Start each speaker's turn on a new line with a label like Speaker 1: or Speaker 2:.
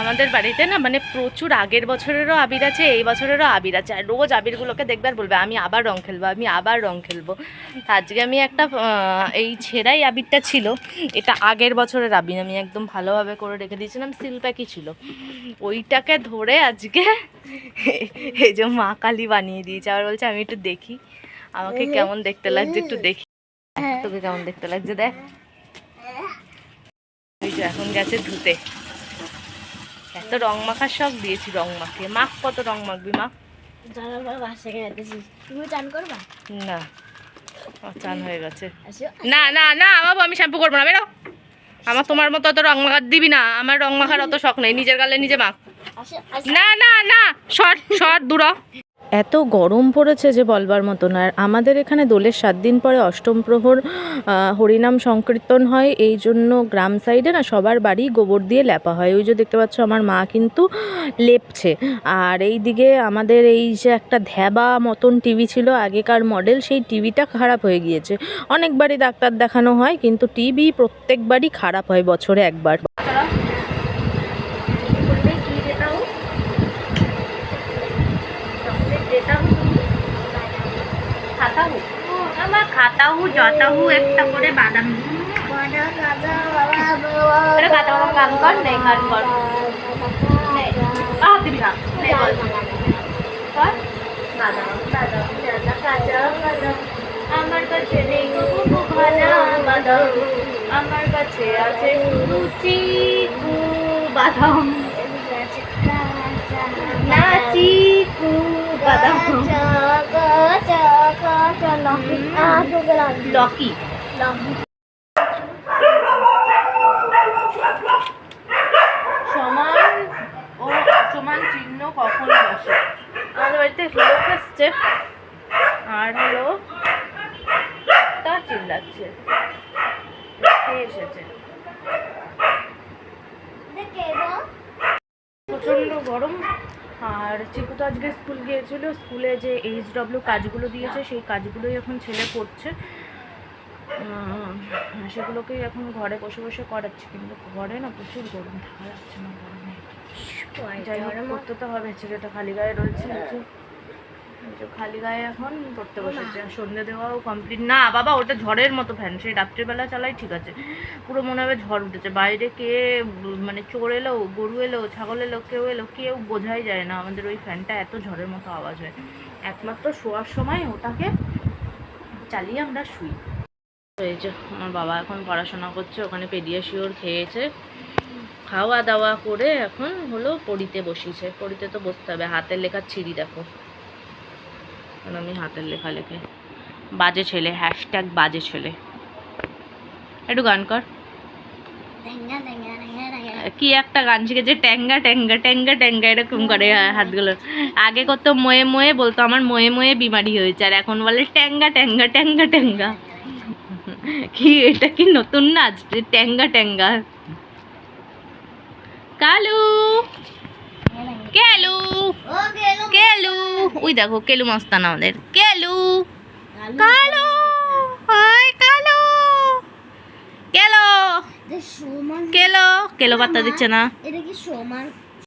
Speaker 1: আমাদের বাড়িতে না মানে প্রচুর আগের বছরেরও আবির আছে এই বছরেরও আবির আছে। আর রোজ আবিরগুলোকে দেখবে আর বলবে আমি আবার রং খেলব আমি আবার রং খেলব। তা আজকে আমি একটা এই ছেঁড়াই আবিরটা ছিল। এটা আগের বছরের আবির আমি একদম ভালোভাবে করে রেখে দিয়েছিলাম সিল প্যাকই ছিল। ওইটাকে ধরে আজকে এই যে মা কালী বানিয়ে দিয়েছে। আবার বলছে আমি একটু দেখি আমাকে কেমন দেখতে লাগছে একটু দেখি। তোকে কেমন দেখতে লাগছে দেখ। এখন গেছে ধুতে। এত রং মাখার শখ দিয়েছি রং মাখে মাখ কত রং মাখবি মাখ? না। আমার চান হয়ে গেছে। না না না বাবু আমি শ্যাম্পু করব না বেরো। আমার তোমার মতো অত রং মাখার দিবি না। আমার রং মাখার অত শখ নেই। নিজের গালে নিজে মাখ। না না না শর্ট শর্ট দূর এত গরম পড়েছে যে বলবার মতো না। আর আমাদের এখানে দোলের সাত দিন পরে অষ্টম প্রহর হরিনাম সংকীর্তন হয়। এই জন্য গ্রাম সাইডে না সবার বাড়ি গোবর দিয়ে লেপা হয়। ওই যে দেখতে পাচ্ছ আমার মা কিন্তু লেপছে। আর এই দিকে আমাদের এই যে একটা ধ্যাবা মতন টিভি ছিল, আগেকার মডেল, সেই টিভিটা খারাপ হয়ে গিয়েছে। অনেকবারই ডাক্তার দেখানো হয়, কিন্তু টিভি প্রত্যেকবারই খারাপ হয় বছরে একবার
Speaker 2: বলবে কি যেটা হোক চকলেট যেটা হোক
Speaker 1: খাতা হু আমার খাতা হু জতা হু একটা করে বাদাম
Speaker 2: বাবা
Speaker 1: গান কর নেই গান কর। আহ দিবি না। নে বল। কর।
Speaker 2: বাদাম বাদাম দাদা বাদাম
Speaker 1: আমার কাছে নেই বাদাম। আমার কাছে আছে লুচি কু বাদাম। নাচি কু বাদাম। লকি সমান ও সমান চিহ্ন কখন বসে। আমাদের বাড়িতে লোক এসছে। আর হলো, তা চিল্লাচ্ছে। এসেছে। প্রচণ্ড গরম। আর চিকু তো আজকে স্কুল গিয়েছিল স্কুলে যে এইচ ডব্লিউ কাজগুলো দিয়েছে সেই কাজগুলোই এখন ছেলে করছে। সেগুলোকেই এখন ঘরে বসে বসে করাচ্ছে কিন্তু ঘরে না প্রচুর গরম থাকা যাচ্ছে না গরমে। যাই হোক করতে তো হবে ছেলেটা খালি গায়ে রয়েছে। এই যে- এই যে খালি গায়ে এখন পড়তে বসেছে। সন্ধ্যে দেওয়াও কমপ্লিট না বাবা ওটা ঝড়ের মতো ফ্যান সেই রাত্রেবেলা চালাই ঠিক আছে। পুরো মনে হবে ঝড় উঠেছে। বাইরে কে মানে চোর এলো গরু এলো ছাগল এলো কেউ এলো কেউ বোঝাই যায় না। আমাদের ওই ফ্যানটা এত ঝড়ের মতো আওয়াজ হয়। একমাত্র শোয়ার সময় ওটাকে চালিয়ে আমরা শুই। এই যে আমার বাবা এখন পড়াশোনা করছে ওখানে পেডিয়াশিওর খেয়েছে। খাওয়া দাওয়া করে এখন হলো পড়িতে বসিয়েছে। পড়িতে তো বসতে হবে। হাতের লেখার ছিঁড়ি দেখো। আমি হাতের লেখা লেখে। বাজে ছেলে হ্যাশট্যাগ বাজে ছেলে। একটু গান কর। কি একটা গান শিখেছে ট্যাঙ্গা ট্যাঙ্গা ট্যাঙ্গা ট্যাঙ্গা এরকম করে হাতগুলো। আগে কত ময়ে ময়ে বলতো আমার ময়ে ময়ে বিমারি হয়েছে আর এখন বলে ট্যাঙ্গা ট্যাঙ্গা ট্যাঙ্গা ট্যাঙ্গা কি এটা কি নতুন নাচ? ট্যাঙ্গা ট্যাঙ্গা কেলু
Speaker 2: ও গেল
Speaker 1: কেলু ওই দেখো কেলু মস্তান আমাদের। কেলু! কালু! হাই কালো! কেলো! কেলো! কেলো পাত্তা দিচ্ছে না।
Speaker 2: এটা কি সমান?